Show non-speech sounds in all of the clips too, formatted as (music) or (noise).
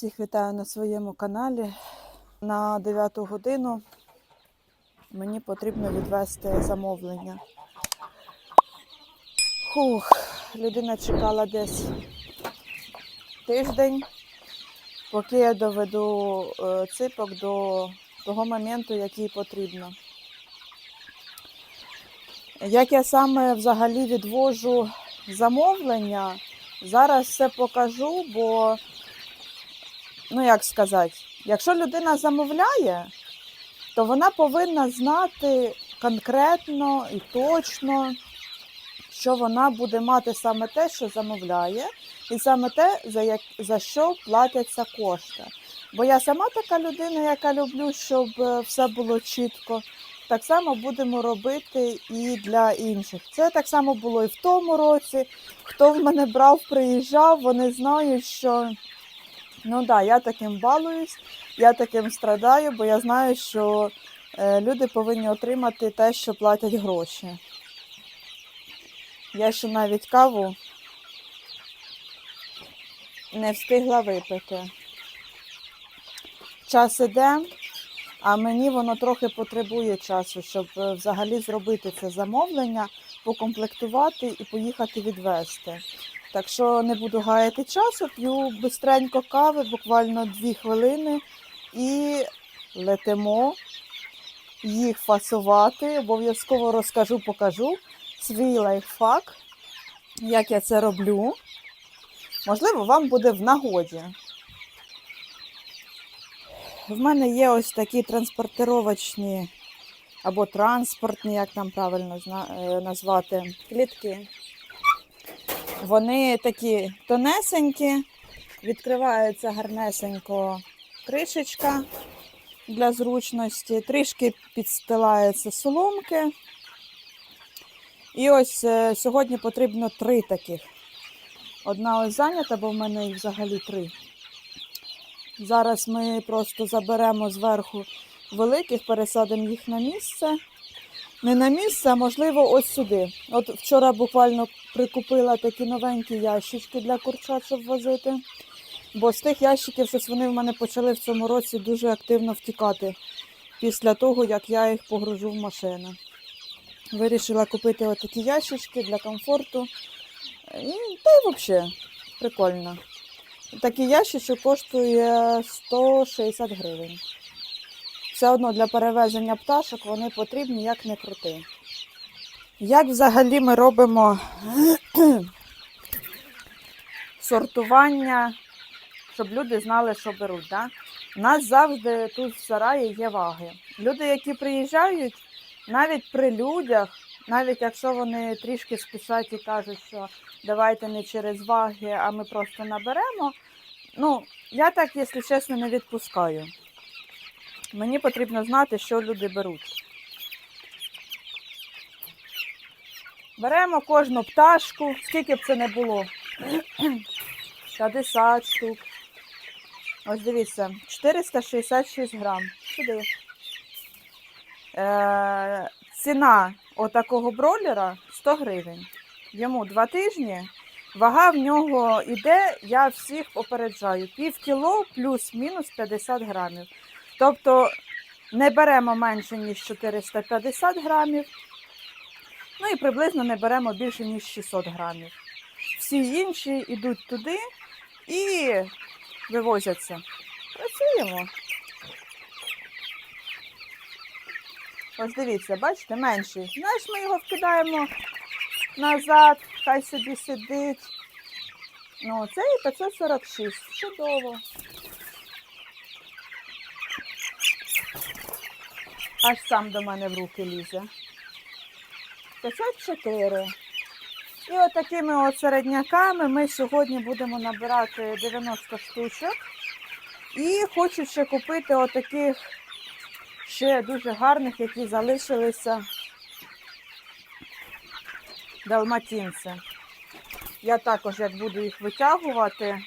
Всіх вітаю на своєму каналі. На 9 годину мені потрібно відвести замовлення. Хух, людина чекала десь тиждень, поки я доведу е, ципок до того моменту, який потрібно. Як я саме взагалі відвожу замовлення, зараз все покажу, бо ну як сказати, якщо людина замовляє, то вона повинна знати конкретно і точно, що вона буде мати саме те, що замовляє, і саме те, за, як, за що платяться кошти. Бо я сама така людина, яка люблю, щоб е, все було чітко. Так само будемо робити і для інших. Це так само було і в тому році. Хто в мене брав, приїжджав, вони знають, що Ну да, я таким балуюсь, я таким страдаю, бо я знаю, що е, люди повинні отримати те, що платять гроші. Я ще навіть каву не встигла випити. Час іде, а мені воно трохи потребує часу, щоб е, взагалі зробити це замовлення, покомплектувати і поїхати відвести. Так що не буду гаяти часу, п'ю бистренько кави, буквально 2 хвилини, і летимо їх фасувати. Обов'язково розкажу, покажу свій лайфхак, як я це роблю. Можливо, вам буде в нагоді. В мене є ось такі транспортировочні або транспортні, як там правильно е, назвати, клітки. Вони такі тонесенькі, відкривається гарнесенько кришечка для зручності, трішки підстилаються соломки. І ось е, сьогодні потрібно три таких. Одна ось зайнята, бо в мене їх взагалі три. Зараз ми просто заберемо зверху великих, пересадимо їх на місце. Не на місце, а можливо, ось сюди. От вчора буквально прикупила такі новенькі ящички для курчат, щоб возити. Бо з тих ящиків щось вони в мене почали в цьому році дуже активно втікати після того, як я їх погружу в машину. Вирішила купити отакі ящички для комфорту. І, та й взагалі прикольно. Такий ящичок коштує 160 гривень. Все одно для перевезення пташок вони потрібні, як не крути. Як взагалі ми робимо (clears throat) сортування, щоб люди знали, що беруть. Да? У нас завжди тут в сараї є ваги. Люди, які приїжджають, навіть при людях, навіть якщо вони трішки спішать і кажуть, що давайте не через ваги, а ми просто наберемо. Ну, я так, якщо чесно, не відпускаю. Мені потрібно знати, що люди беруть. Беремо кожну пташку, скільки б це не було. (clears throat) 50 штук. Ось дивіться, 466 грам. Сюди. Е, ціна отакого бройлера 100 гривень. Йому 2 тижні. Вага в нього йде, я всіх попереджаю, пів кіло плюс-мінус 50 грамів. Тобто не беремо менше, ніж 450 грамів. Ну і приблизно не беремо більше, ніж 600 грамів. Всі інші йдуть туди і вивозяться. Працюємо. Ось дивіться, бачите, менший. Знаєш, ми його вкидаємо назад, хай собі сидить. Ну, це і 546. Чудово. Аж сам до мене в руки лізе. 504. І от такими от середняками ми сьогодні будемо набирати 90 штучок. І хочу ще купити отаких ще дуже гарних, які залишилися далматинці. Я також, як буду їх витягувати,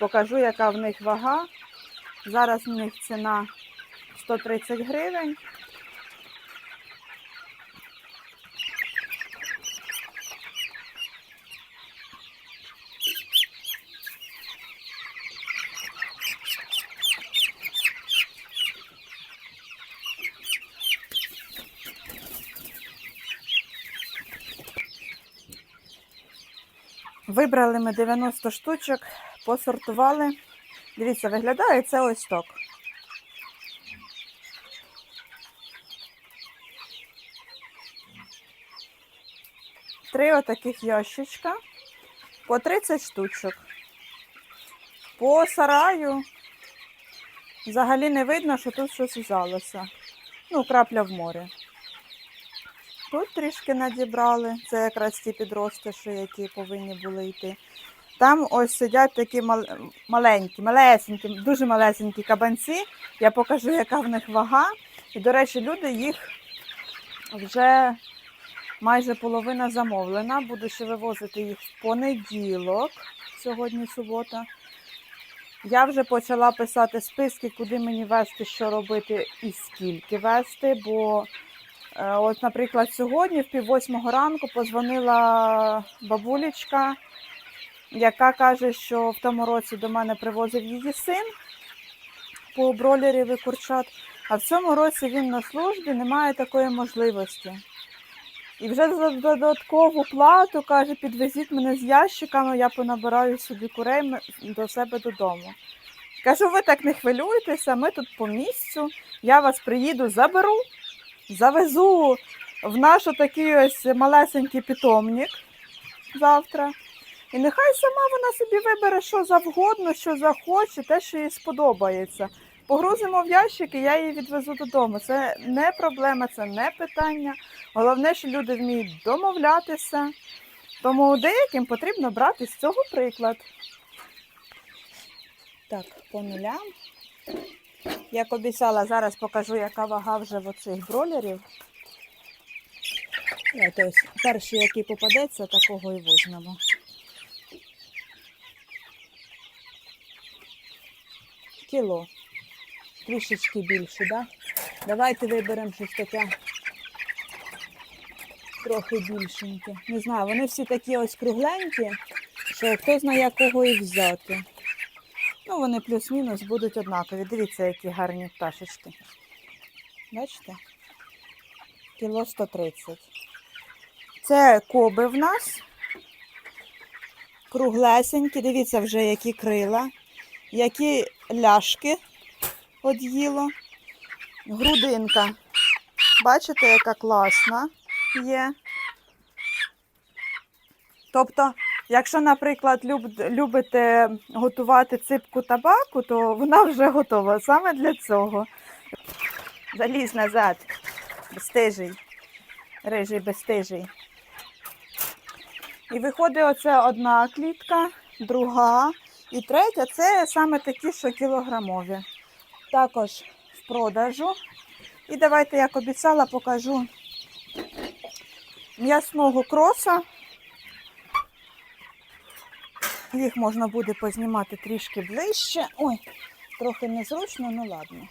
покажу, яка в них вага. Зараз в них ціна 130 гривень. Вибрали ми 90 штучок, посортували. Дивіться, виглядає це ось так. Три отаких ящичка по 30 штучок. По сараю взагалі не видно, що тут щось взялося. Ну, крапля в морі. Тут трішки надібрали. Це якраз ті підростиші, які повинні були йти. Там ось сидять такі мал- маленькі, малесенькі, дуже малесенькі кабанці. Я покажу, яка в них вага. І, до речі, люди їх вже майже половина замовлена. Буду ще вивозити їх в понеділок. Сьогодні субота. Я вже почала писати списки, куди мені вести, що робити і скільки вести, бо Е, От, наприклад, сьогодні, в пів восьмого ранку, позвонила бабулечка, яка каже, що в тому році до мене привозив її син по бролерів і курчат, а в цьому році він на службі не має такої можливості. І вже за додаткову плату каже, підвезіть мене з ящиками, я понабираю собі курей до себе додому. Кажу, ви так не хвилюйтеся, ми тут по місцю, я вас приїду, заберу завезу в наш такий ось малесенький питомник завтра. І нехай сама вона собі вибере, що завгодно, що захоче, те, що їй сподобається. Погрузимо в ящик і я її відвезу додому. Це не проблема, це не питання. Головне, що люди вміють домовлятися. Тому деяким потрібно брати з цього приклад. Так, по нулям. Як обіцяла, зараз покажу, яка вага вже в оцих бролерів. Ось перший, який попадеться, такого і візьмемо. Кіло. Трішечки більше? Да? Давайте виберемо щось таке трохи більшеньке. Не знаю, вони всі такі ось кругленькі, що хто знає, якого і взяти. Ну, вони плюс-мінус будуть однакові. Дивіться, які гарні пташечки. Бачите? Кіло 130. Це коби в нас. Круглесенькі. Дивіться вже, які крила, які ляшки од'їло. Грудинка. Бачите, яка класна є. Тобто, якщо, наприклад, люб- любите готувати ципку табаку, то вона вже готова саме для цього. Залізь назад. Безстижий. Рижий безстижий. І виходить оце одна клітка, друга і третя це саме такі, що кілограмові. Також в продажу. І давайте, як обіцяла, покажу м'ясного кроса. Їх можна буде познімати трішки ближче. Ой, трохи незручно, ну ладно.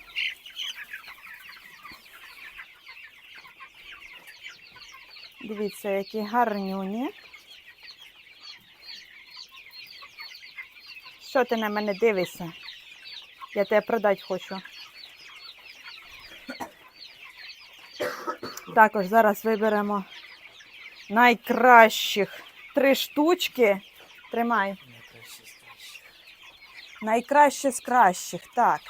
Дивіться, які гарнюні. Що ти на мене дивишся? Я тебе продати хочу. Також зараз виберемо найкращих три штучки. Тримай. Найкраще з кращих. Так.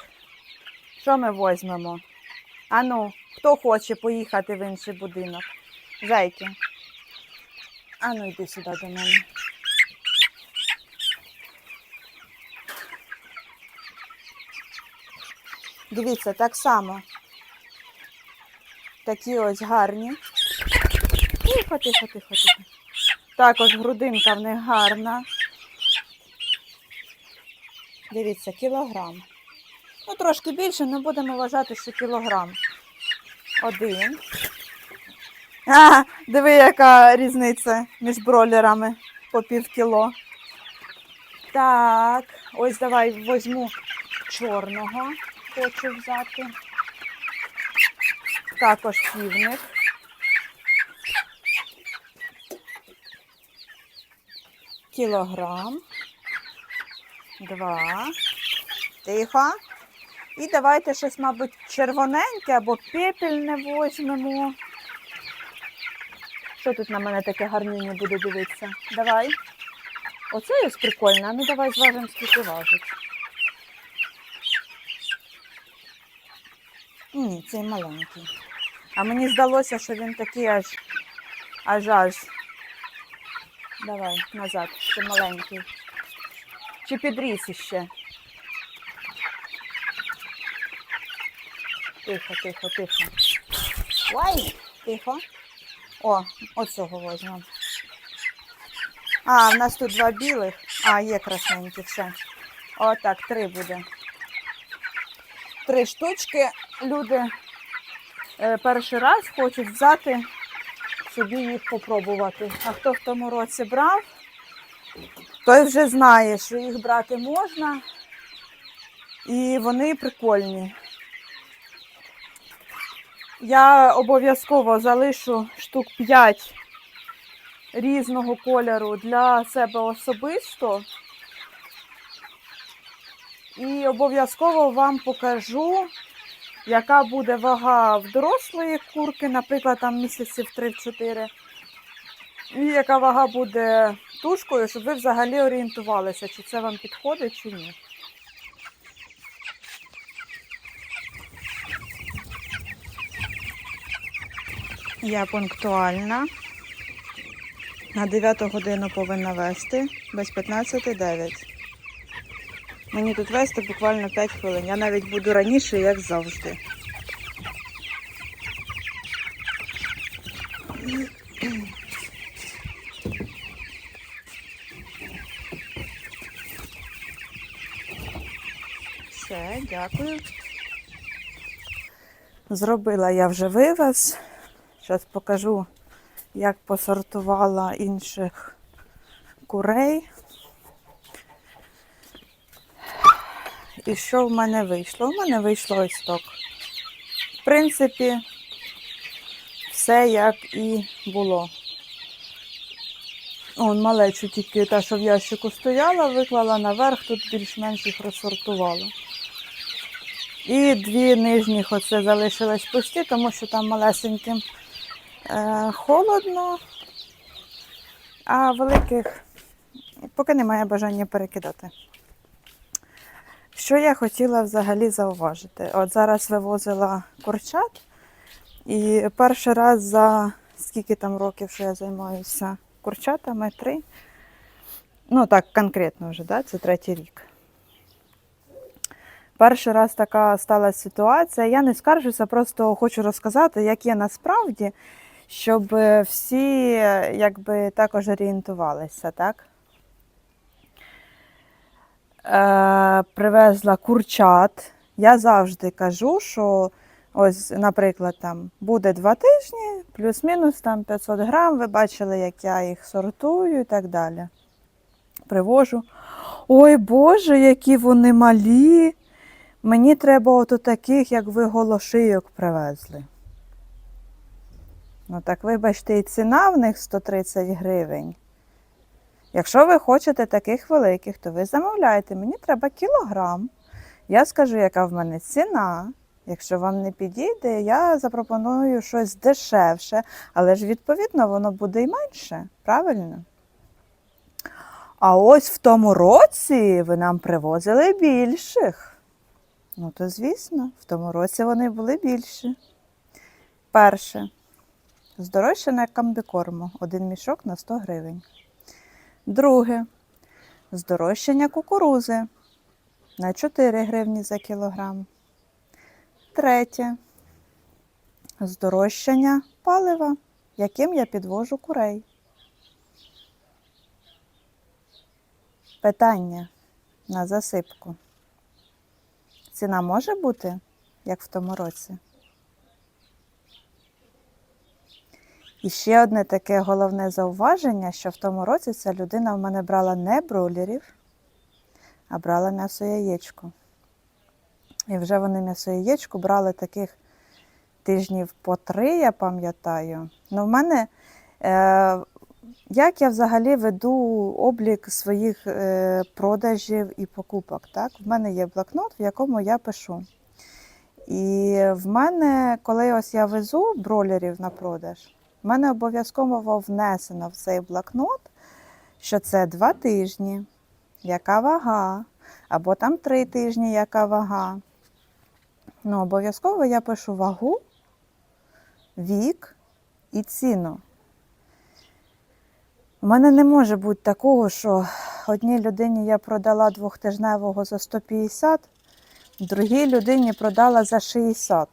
Що ми візьмемо? Ану, хто хоче поїхати в інший будинок? Зайки. Ану, йди сюди до мене. Дивіться, так само. Такі ось гарні. Тихо, тихо, тихо, тихо. Також грудинка в них гарна. Дивіться, кілограм. Ну, трошки більше, але будемо вважати, що кілограм. Один. А, диви, яка різниця між бролерами по пів кіло. Так, ось давай візьму чорного, хочу взяти. Також півник. Кілограм. Два. Тихо. І давайте щось, мабуть, червоненьке або пепельне візьмемо. Що тут на мене таке гарніння буде дивитися? Давай. Оце ось прикольно. Ну давай зважимо, скільки важить. Ні, цей маленький. А мені здалося, що він такий аж аж аж. Давай назад, це маленький. Чи підріс іще? Тихо, тихо, тихо. Ой, тихо. О, оцього возьмемо. А, в нас тут два білих. А, є красненькі, все. Отак, три буде. Три штучки. Люди е, перший раз хочуть взяти собі їх попробувати. А хто в тому році брав, той вже знає, що їх брати можна. І вони прикольні. Я обов'язково залишу штук 5 різного кольору для себе особисто. І обов'язково вам покажу, яка буде вага в дорослої курки, наприклад, там місяців 3-4. І яка вага буде тушкою, щоб ви взагалі орієнтувалися, чи це вам підходить, чи ні. Я пунктуальна. На 9 годину повинна вести, без 15.09. Мені тут вести буквально 5 хвилин. Я навіть буду раніше, як завжди. Все, дякую. Зробила я вже вивез. Зараз покажу, як посортувала інших курей. І що в мене вийшло? У мене вийшло ось так. В принципі, все як і було. Он малечу тільки та, що в ящику стояла, виклала наверх, тут більш-менш їх розсортувала. І дві нижніх оце залишились пусті, тому що там малесеньким е, холодно, а великих поки немає бажання перекидати. Що я хотіла взагалі зауважити? От зараз вивозила курчат, і перший раз за скільки там років, що я займаюся курчатами, три. Ну так, конкретно вже, да? це третій рік. Перший раз така сталася ситуація. Я не скаржуся, просто хочу розказати, як є насправді, щоб всі якби також орієнтувалися, так? Е, привезла курчат. Я завжди кажу, що ось, наприклад, там буде два тижні, плюс-мінус там 500 грам. Ви бачили, як я їх сортую і так далі. Привожу. Ой Боже, які вони малі. Мені треба от таких, як ви голошийок привезли. Ну так, вибачте, і ціна в них 130 гривень. Якщо ви хочете таких великих, то ви замовляєте. Мені треба кілограм. Я скажу, яка в мене ціна. Якщо вам не підійде, я запропоную щось дешевше, але ж відповідно воно буде і менше, правильно? А ось в тому році ви нам привозили більших. Ну, то звісно, в тому році вони були більші. Перше. Здорожчане комбікорму. Один мішок на 100 гривень. Друге. Здорожчання кукурузи на 4 гривні за кілограм. Третє. Здорожчання палива, яким я підвожу курей. Питання на засипку. Ціна може бути, як в тому році? І ще одне таке головне зауваження, що в тому році ця людина в мене брала не бройлерів, а брала м'ясо яєчко. І вже вони м'ясо яєчко брали таких тижнів по три, я пам'ятаю. Ну, в мене, е, як я взагалі веду облік своїх е, продажів і покупок, так? В мене є блокнот, в якому я пишу. І в мене, коли ось я везу бролерів на продаж, в мене обов'язково внесено в цей блокнот, що це два тижні, яка вага, або там три тижні, яка вага. Ну, обов'язково я пишу вагу, вік і ціну. У мене не може бути такого, що одній людині я продала двохтижневого за 150, другій людині продала за 60.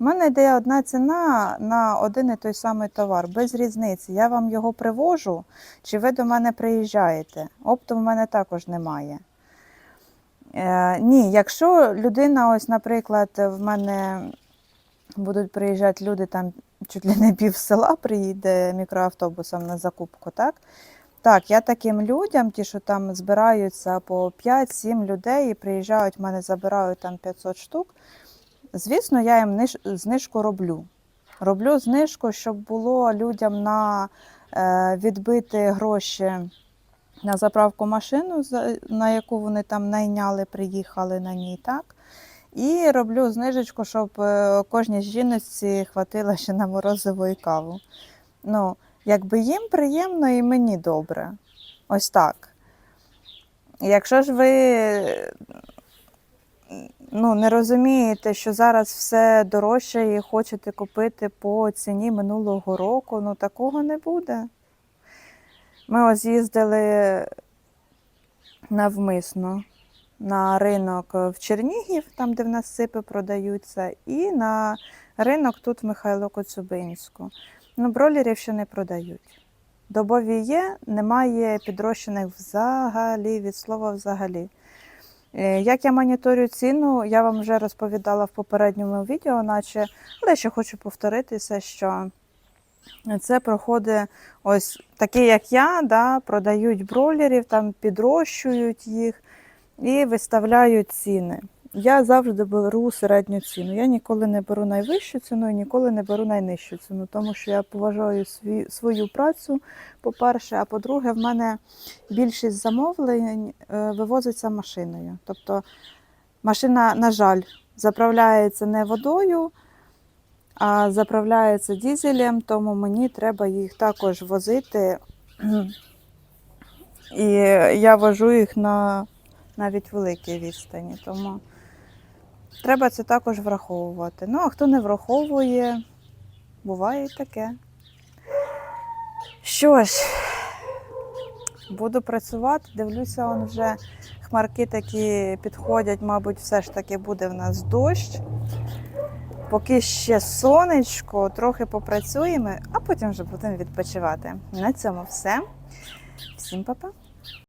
У мене йде одна ціна на один і той самий товар, без різниці. Я вам його привожу, чи ви до мене приїжджаєте. Опту в мене також немає. Е, ні, якщо людина, ось, наприклад, в мене будуть приїжджати люди, там чуть ли не пів села приїде мікроавтобусом на закупку, так? Так, я таким людям, ті, що там збираються по 5-7 людей і приїжджають, в мене забирають там 500 штук. Звісно, я їм знижку роблю. Роблю знижку, щоб було людям на е, відбити гроші на заправку машину, на яку вони там найняли, приїхали на ній, так? І роблю знижечку, щоб е, кожній жіночці хватило ще на морозиво і каву. Ну, якби їм приємно і мені добре. Ось так. Якщо ж ви ну, не розумієте, що зараз все дорожче і хочете купити по ціні минулого року, ну такого не буде. Ми ось їздили навмисно на ринок в Чернігів, там, де в нас сипи продаються, і на ринок тут в Михайло Коцюбинську. Ну, бролерів ще не продають. Добові є, немає підрощених взагалі, від слова взагалі. Е, Як я моніторю ціну, я вам вже розповідала в попередньому відео, наче, але ще хочу повторитися, що це проходить ось такі, як я, да, продають бройлерів, там підрощують їх і виставляють ціни. Я завжди беру середню ціну. Я ніколи не беру найвищу ціну і ніколи не беру найнижчу ціну, тому що я поважаю свій, свою працю, по-перше, а по-друге, в мене більшість замовлень е, вивозиться машиною. Тобто машина, на жаль, заправляється не водою, а заправляється дізелем, тому мені треба їх також возити. І я вожу їх на навіть великій відстані. Тому треба це також враховувати. Ну, а хто не враховує, буває і таке. Що ж, буду працювати, дивлюся, он вже хмарки такі підходять, мабуть, все ж таки буде в нас дощ. Поки ще сонечко, трохи попрацюємо, а потім вже будемо відпочивати. На цьому все. Всім па-па!